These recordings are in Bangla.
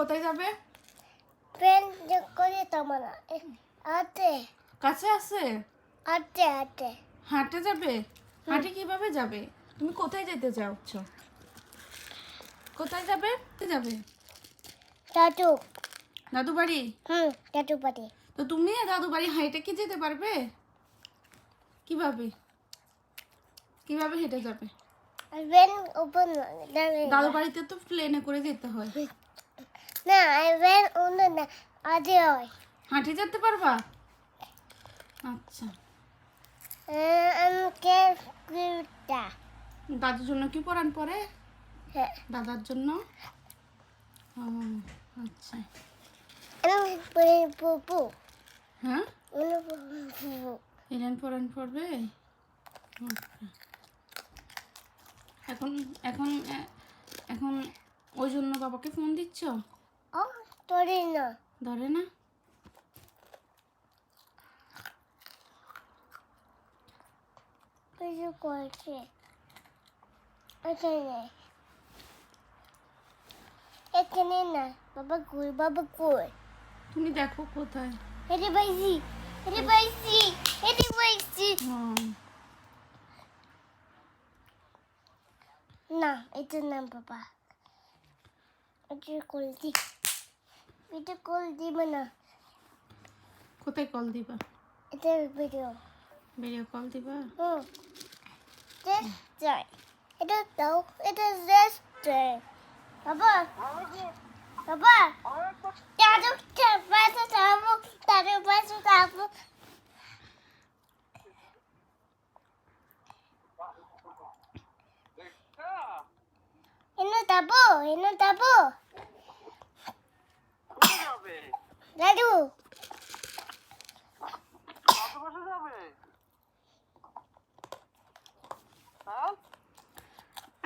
কোথায় যাবে? পেন করে তোমার আতে কাছে আছে? আতে আতে হাঁটে যাবে? হাঁটে কীভাবে যাবে? তুমি কোথায় যেতে চাচ্ছ? কোথায় যাবে? যাবে। টাটু দাদু বাড়ি? হুম টাটু পাটি তো তুমি দাদু বাড়ি হাঁটে কি যেতে পারবে? কীভাবে? কীভাবে হেঁটে যাবে? দাদু বাড়িতে তো প্লেনে করে যেতে হয়। না পেন অন্য না আজে হয় হাঁটে যেতে পারবা? আচ্ছা। আমি কে কুটা দাদুর জন্য কি পরান পরে? হ্যাঁ। দাদার জন্য? ও আচ্ছা। আমি পরে পুপু হ্যাঁ? এলেন পরান পড়বে। এখন এখন এখন ওই জন্য বাবাকে ফোন দিচ্ছ? তোরে না। ধরে না? কিছু করছে এখানে। এখানে না। বাবা কই বাবা কই? তুমি দেখো কোথায়। এটি পাইছি এটি পাইছি এটি হুম। না এটা না বাবা। এটা কল এটা কল দিব না। কোথায় কল দিবা? এটা ভিডিও ভিডিও কল দিবা? হুম। এটা দাও এটা রেস্টুরেন্ট বাবা বাবা। দাদু পাশে যাব দাদু পাশে যাব এনে যাব এনে যাব দাদু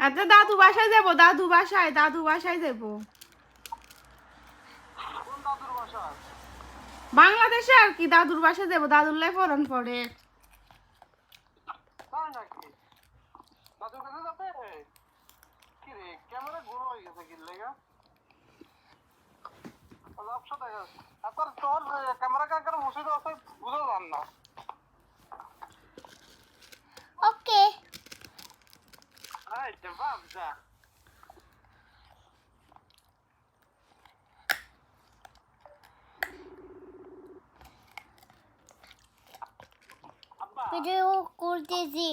আচ্ছা দাদু বাসায় যাব দাদু বাসায় দাদু বাসায় যাব। বাংলাদেশে আর কি দাদুর বাসায় যাব দাদুর লাই ফরন পড়ে। তাই নাকি দাদুর কাছে যাবে কি রে ক্যামেরা গুঁড়ো হয়ে গেছে কি লেগা ব্যবসা দেখা আপনার তোর ক্যামেরা কাকার মসজিদ আছে বুঝে যান না। ওকে। এই বাপ যা। ভিডিও করতেছি।